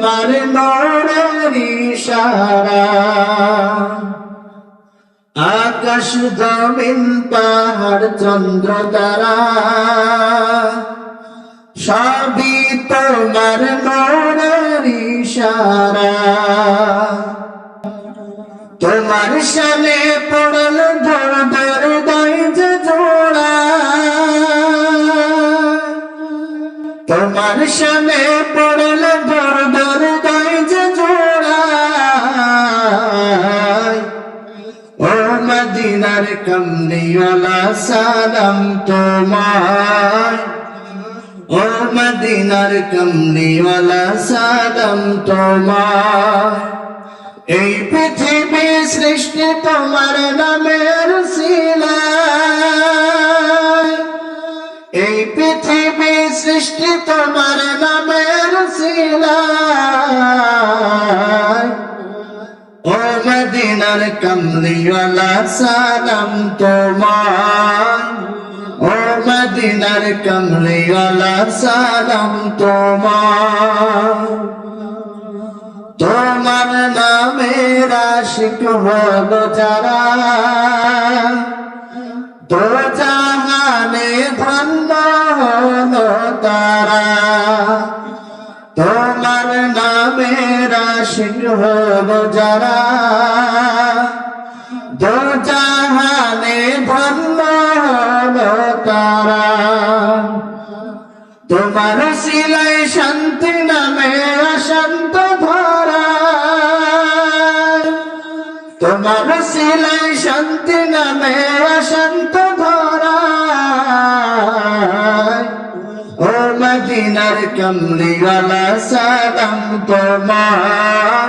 তোমার নরের ইশারা। আকাশ জমিন, পাহাড় চন্দ্র তারা সবই তোমার নরের ইশারা। তোমার সামনে পড়ল ধর ধর দই যে জোড়া। তোমার সামনে কমলিওয়ালা সালাম তোমার ও মদিনার কমলিওয়ালা সালাম তোমার এই পৃথিবী সৃষ্টি তোমার নামের শিলায় এই পৃথিবী সৃষ্টি তোমার নামের শিলায় মদিনার কমলিওয়ালা সালাম তোমার ও মদিনার কমলিওয়ালা সালাম তোমার তোমার নামের আশিক হল যারা। তো জাহানে ধন্য হল তারা। তোমার নামের আশিক হল যারা। জাহানে তারা। তোমার শিলাই শান্তি নামে অশান্ত ধরা তোমার শিলাই শান্তি নামে অশান্ত ধরা ও মদিনার কমলিওয়ালা সালাম তোমার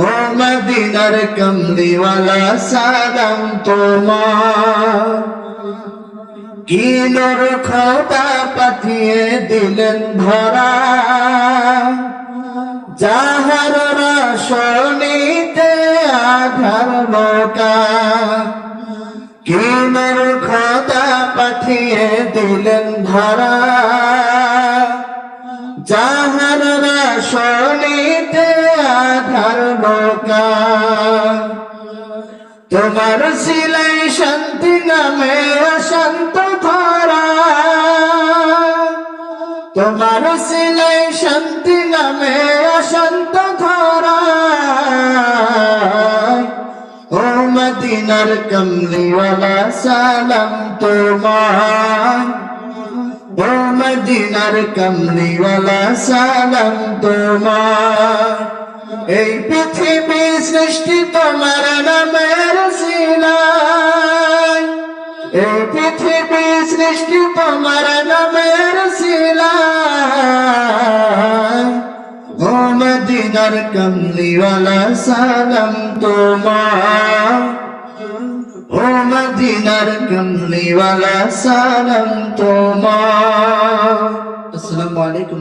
ও মদিনার কমলিওয়ালা সালাম তোমার। কি নর খোদা পাঠিয়ে দিলেন ধরা যাহার রাসনিতে আধার নৌকা। কি নর খোদা পাঠিয়ে দিলেন ধরা যাহার রাসনিতে আধার নৌকা। তোমার সিলাই শান্তি নামে অশান্ত ধরা। তোমার সিলাই শান্তি নামে অশান্ত ধরা। ও মদিনার কমলিওয়ালা, সালাম তোমার। ও মদিনার কমলিওয়ালা, সালাম তোমার। এই পৃথিবী সৃষ্টি তোমার নামের শিলায়। এই পৃথিবী সৃষ্টি তোমার নামের শিলায়। ও মদিনার কমলিওয়ালা সালাম তোমার ও মদিনার কমলিওয়ালা সালাম তোমার আসসালামু আলাইকুম